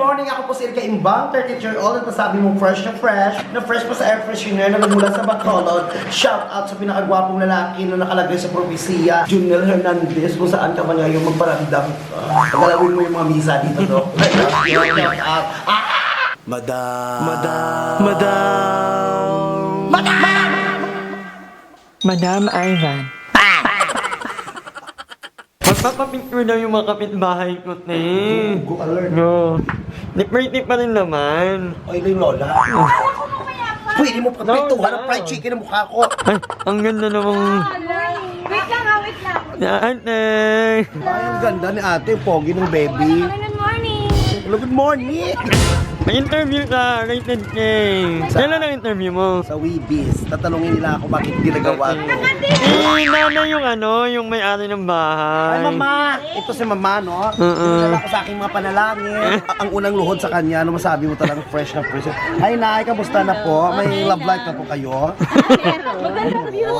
morning! Ako po si Erika Imbang, 30 year old at masabi mong fresh na fresh, na fresh pa sa air freshener na nagmula sa Bacolod. Shout out sa pinakagwapong lalaki na nakalagay sa propesiya, Junior Hernandez, kung saan ka man ngayon magparamdam ka. Pagalawin mo yung mga misa dito, Dok. Shout out. Ah! Madam. Madam. Madam. Madam Ivan. Magpapapicture daw yung mga kapitbahay ko, te. Go alert. No. Nip-rate pa rin naman. Ay, yung lola. Pwede mo pagpintuhan ng fried chicken ng mukha ko. Ay, ang ganda namang... Wait lang ha, wait lang. Ya, ate. Ay, ang ganda ni ate, pogi ng baby. Good morning. Hello, good morning! May interview ka, rated K. Kailan ang interview mo? Sa Weebies, tatanungin nila ako bakit hindi nagawa ko. Eh, nanay yung ano, yung may-ari ng bahay. Ay, mama! Ito si mama, no? Oo. Sinala ko sa aking mga panalangin. Ang unang luhod sa kanya, ano masabi mo talagang fresh na fresh. Ay, nay, kamusta na po? May love life na po kayo? Magandang view.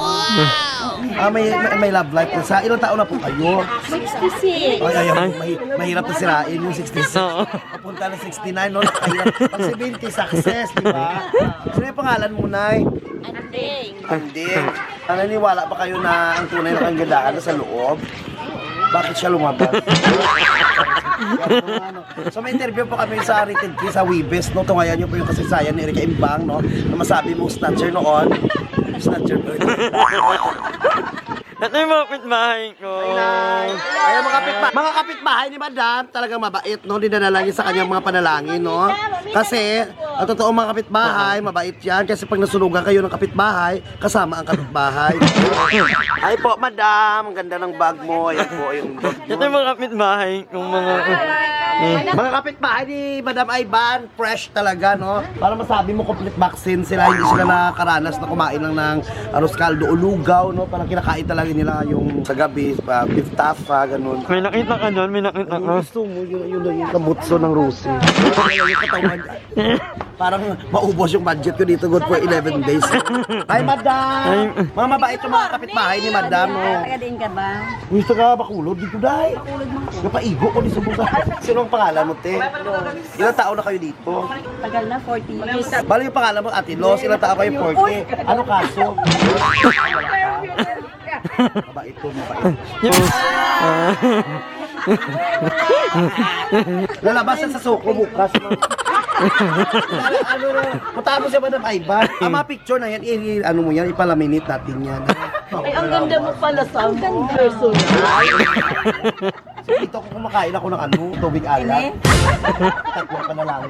Ah, may, may, may love life na. Sa ilang taon na po kayo? 66. Ay, ay, ay, mahi- mahirap na sirain yung 66. Oo. Papunta na 69, no? Mahirap. Pag 70, success, di ba? Sino yung pangalan mo, Nay? Andeng. Hindi. Naniniwala ba kayo na ang tunay na kagandaan na sa loob? Bakit siya lumabas? so may interview po kami sa Rated K sa Weebes, no? Tungayan niyo po yung kasaysayan ni Erika Imbang, no? Na masabi mo snatcher noon. Snatcher pa rin. Ito yung mga kapitbahay ko. Ay, mga kapitbahay, mga kapitbahay ni Madam, talagang mabait, no? Dinanalangin sa kanyang mga panalangin, no? Kasi, ang totoo mga kapitbahay, mabait yan. Kasi pag nasunugan kayo ng kapitbahay, kasama ang kapitbahay. Ay po, Madam, ang ganda ng bag mo. Ayan po, yung bag mo. Ito yung mga kapitbahay kong mga... Eh, Mga kapitbahay ni Madam Ivan, fresh talaga, no? Para masabi mo complete vaccine sila, hindi sila nakakaranas na kumain lang ng arroz caldo o lugaw, no? Parang kinakain talaga nila yung sa gabi, pa, beef tapa, ganun. may nakita ka doon, may nakita ka. Gusto mo yun, yun, yun, yung kabutso ng Rusi. yung katawan. Parang maubos yung budget ko dito, good for 11 days. Hi, madam! Mga mabait yung mga kapitbahay ni madam, no? Taga din ka ba? Gusto ka bakulod dito, day? Napaigo ko di sa busa. Sino ang pangalan mo, te? Ilang taon na kayo dito? Tagal na, 40 years. Bali yung pangalan mo, Ate Los, ilang taon kayo 40? Ano kaso? Mabait to, mabait. Yung, Lalabas yan sa suko bukas. no? ano na, punta mo siya ba ng Ivan? Ang mga picture na yan, i- ano mo yan, ipalaminate natin yan. Ay, ang ganda mo pala sa ang personal. So, dito ako kumakain ako ng ano, tubig alat. Tatlo ka na lang.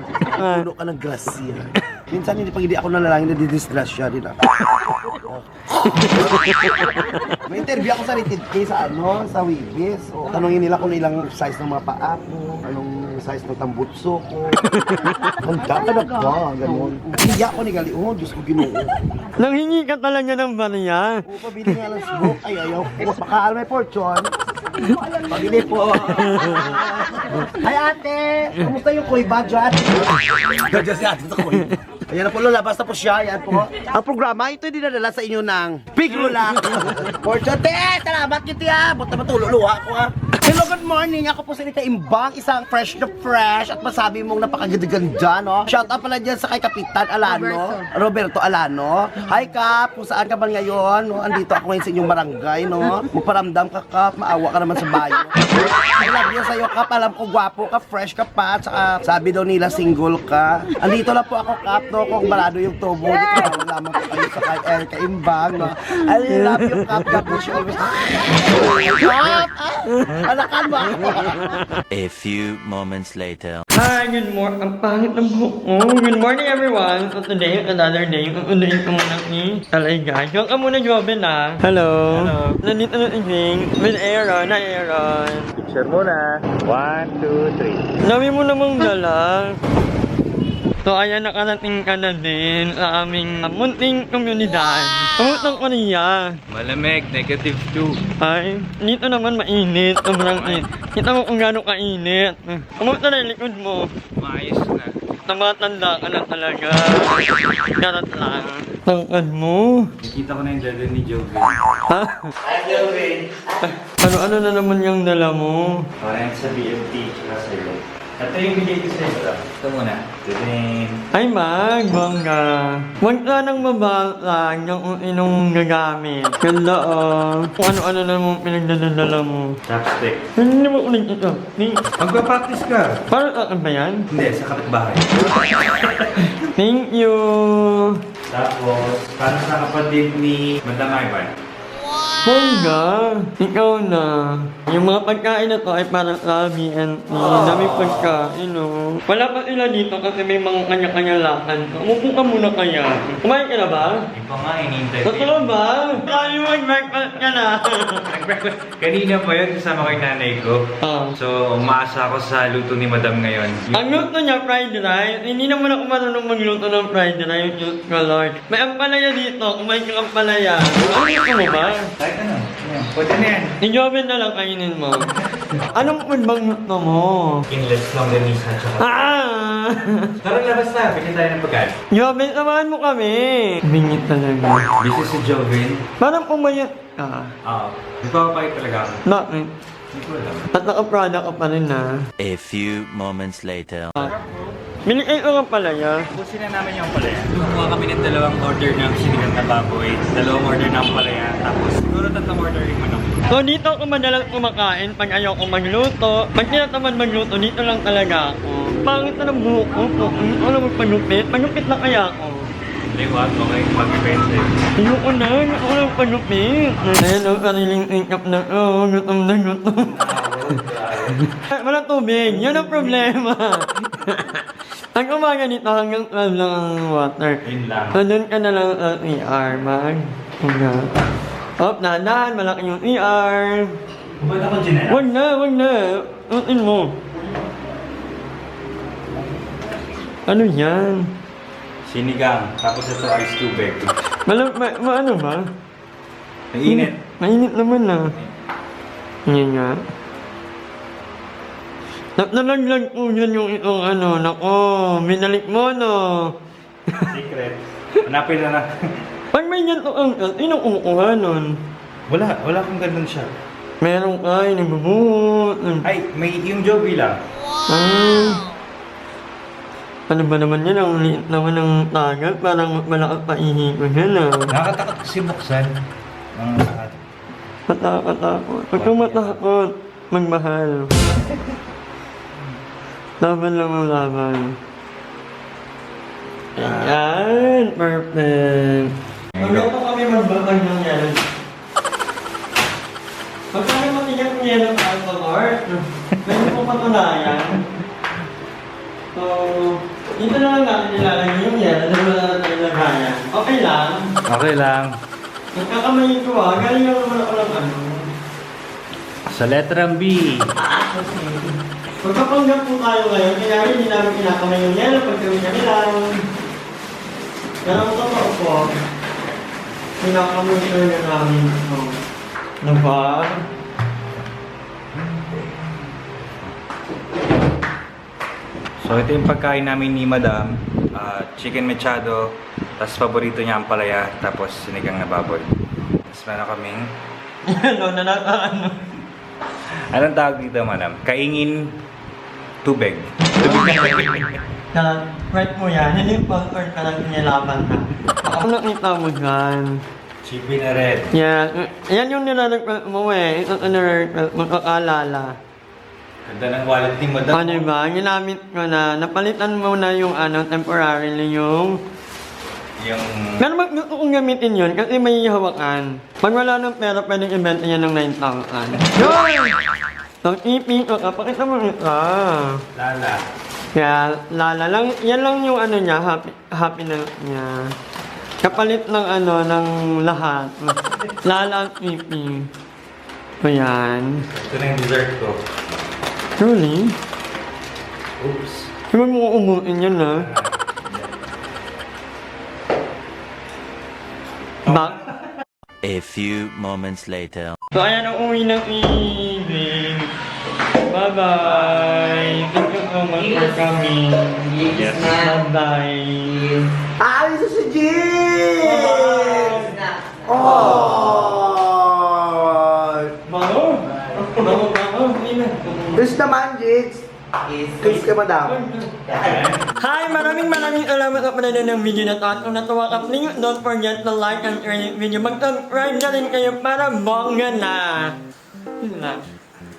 Puno ka ng grasya. Minsan hindi pag hindi ako nalalangin, nadidisgrasya din ako. May interview ako sa Rated K sa ano, sa Wibis. O, tanongin nila kung ilang size ng mga paa ko, anong size ng tambutso ko. Handa ka na ba? Ganun. Hindi ako ni Gali, oh, Diyos ko ginoo. nanghingi ka talaga ng bariya. O, pabili nga ng smoke. Ay, ayaw. O, baka may fortune. Pabili po. Ay, ate! Kumusta yung kuiba dyan? Dyan si ate sa kuiba. Ayan na po, lalabas na po siya. Ayan po. Ang programa, ito dinadala sa inyo ng Big Rula. Fortune. Te, salamat kita. ah. Buta matululuha ko ha. Hello, good morning. Ako po si Rita Imbang, isang fresh na fresh at masabi mong napakaganda, no? Shout out pala dyan sa kay Kapitan Alano, Roberto, Alano. Hi, Kap. Kung saan ka ba ngayon? No? Andito ako ngayon sa inyong barangay, no? Magparamdam ka, Kap. Maawa ka naman sa bayo. I love you sa'yo, Kap. Alam ko, gwapo ka, fresh ka pa. At saka, sabi daw nila, single ka. Andito lang po ako, Kap, no? Kung balado yung tubo. Dito lang lamang po kayo sa kay Erika Imbang, no? I love you, Kap. God bless you always. Kap! Ah, anakan mo ako. A few moments later. Hi, good morning. Ang pangit ng ko. Good morning, everyone. So today, another day. Uunahin ko muna ni Alay guys. Yung ka muna, Joven ah. Hello. Hello. Nandito na tingin. With Aaron. Na Aaron. Picture muna. One, two, three. Dami mo namang dala. So, ayan, nakarating ka na din sa aming munting komunidad. Pumutang ko niya. Malamig, negative 2. Ay, dito naman mainit. Sobrang init. Kita mo kung gano'ng kainit. Kumusta na yung likod mo? Maayos na. Tumatanda ka na talaga. Charot lang. Tangkad mo. Nakita ko na yung dala ni Joven. Ha? Ano-ano na naman yung dala mo? Parang sa BMT, tsaka sa'yo. Ito yung bigay ko sa'yo. Ito muna. Tudin. Ay, mag, bongga. Huwag ka nang mabasag yung inong gagamit. Ganda, oh. Kung ano-ano na mo pinagdadala mo. Chopstick. Hindi mo ulit ito. Ni, Magpa-practice ka. para sa akin ba yan? Hindi, sa kapitbahay. Thank you. Tapos, para sa kapatid ni Madam Ivan. Bongga, ikaw na. Yung mga pagkain na to ay para sa BNT. Dami pagkain, no? Wala pa sila dito kasi may mga kanya-kanya lakad. Umupo ka muna kaya. Kumain ka na ba? Hindi pa nga, inintay ko. Totoo ba? Kaya mo mag-breakfast ka na. Nag-breakfast. Kanina pa yun, kasama ko yung nanay ko. Ah. So, umaasa ako sa luto ni Madam ngayon. Ang luto niya, fried rice. Hindi naman ako marunong magluto ng fried rice. Diyos ko, Lord. May ampalaya dito. Kumain ka ng ampalaya. Ano gusto mo ba? Kahit ano. Ayan, Pwede na yan. Joven na lang kainin mo. Anong food bang gusto mo? Inlet longganisa tsaka. Ah! Tara, labas na. Pili tayo ng pagkain. Joven, samahan mo kami. Bingit talaga. This is si Jovin. Parang pumayat ka. Oo. Nagpapapayit talaga ako. Bakit? Hindi ko alam. At naka-Prada ka pa rin na. A few moments later. Binigay ko ka pala ya. Ubusin na namin yung palaya. Kumuha kami ng dalawang order ng sinigang na baboy, dalawang order ng palaya, tapos siguro tatlong order yung manok. So dito ako madalas kumakain pag ayoko magluto. Pag tinatamad magluto, dito lang talaga ako. Pangit na ng buhok ko. po. Ano alam mo pagupit? Pagupit na kaya ako. Hindi, wag mo kayo mag-expensive. Ayoko na, ayoko na pagupit. Ayan ang sariling incap na ko. Gutom na gutom. Wala tubig, yan ang problema. ang umaga nito hanggang 12 lang ang water. Yun lang. So ka na lang sa ER, mag. Hangga. Oh, dahan malaki yung ER. Ba't ako ginala? Wag na, wag na. Utin mo. Ano yan? Sinigang, tapos ito ice tubig. Malam, ma, ma, ano ba? Mainit. Mainit naman na. Yan nga. Na- Nalaglag po yan yung itong ano, nako, minalik mo no. Secret. Hanapin na na. Pag may ganito ang, inong kumukuha nun? wala, wala akong ganun siya. Meron ay, nagbubuhot. Ay, may yung Jovi lang. Ah. Ano ba naman yan? Ang liit naman ng tagat. Parang malakas pa ihi ko yan ah. Nakakatakot kasi buksan. Ang lahat. Matakot-takot. Huwag kang matakot. Magmahal. Laban lang ang laban. Ayan. Perfect. Magluto kami magbakag ng yan. Magkano matigas ng yellow alcohol? Pwede mo patunayan. So, dito na lang natin nilalagay yung yellow. Dito na lang natin lagayan. Okay lang. Okay lang. Nagkakamayin ko ah. Galing lang naman ako ng ano. Sa letrang B. Magkapanggap po tayo ngayon, kaya hindi namin kinakamay yung yellow pag kami kami lang. Pero ang totoo po, kinakamay talaga namin ito. Ano ba? So ito yung pagkain namin ni Madam. Ah, chicken mechado, tapos paborito niya ang palaya, tapos sinigang na baboy. Tapos meron kaming, Ano, na ano. anong tawag dito Madam? Kaingin tubig. Tubig na Na, right mo yan, hindi yung pang-earn ka lang nilaban na. Ako nakita mo dyan. Chippy na red. Yan, yan yung nilalagpas mo eh. Ito ang nilalagpas mo, kakaalala. Ganda ng wallet ni Madam. Ano ba? Ginamit ko na. Napalitan mo na yung ano, temporarily yung... Yung... Pero mag gusto kong gamitin yun kasi may hawakan. Pag wala ng pera, pwedeng ibenta niya ng 9,000. Yun! Ko ka. Pakita mo ito. Lala. Kaya, lala lang. Yan lang yung ano niya, happy, happy na niya. Kapalit ng ano, ng lahat. Lala at ipin. So, yan. Ito na yung dessert ko. Really? Oops. Huwag mo umuin yan, ha? Bak A few moments later. So, ayan ang uwi ng evening. Bye-bye! Thank you so much for coming. Yes. Bye-bye! Alis na si Jeez! Oh! Bango! Bango, bango! Yes naman, Jeez. Kiss ka, madam. Hi! Maraming maraming salamat sa panonood ng video na to. At kung natuwa ka, please don't forget to like and share yung video. Mag-subscribe na rin kayo para bongga na. Yun.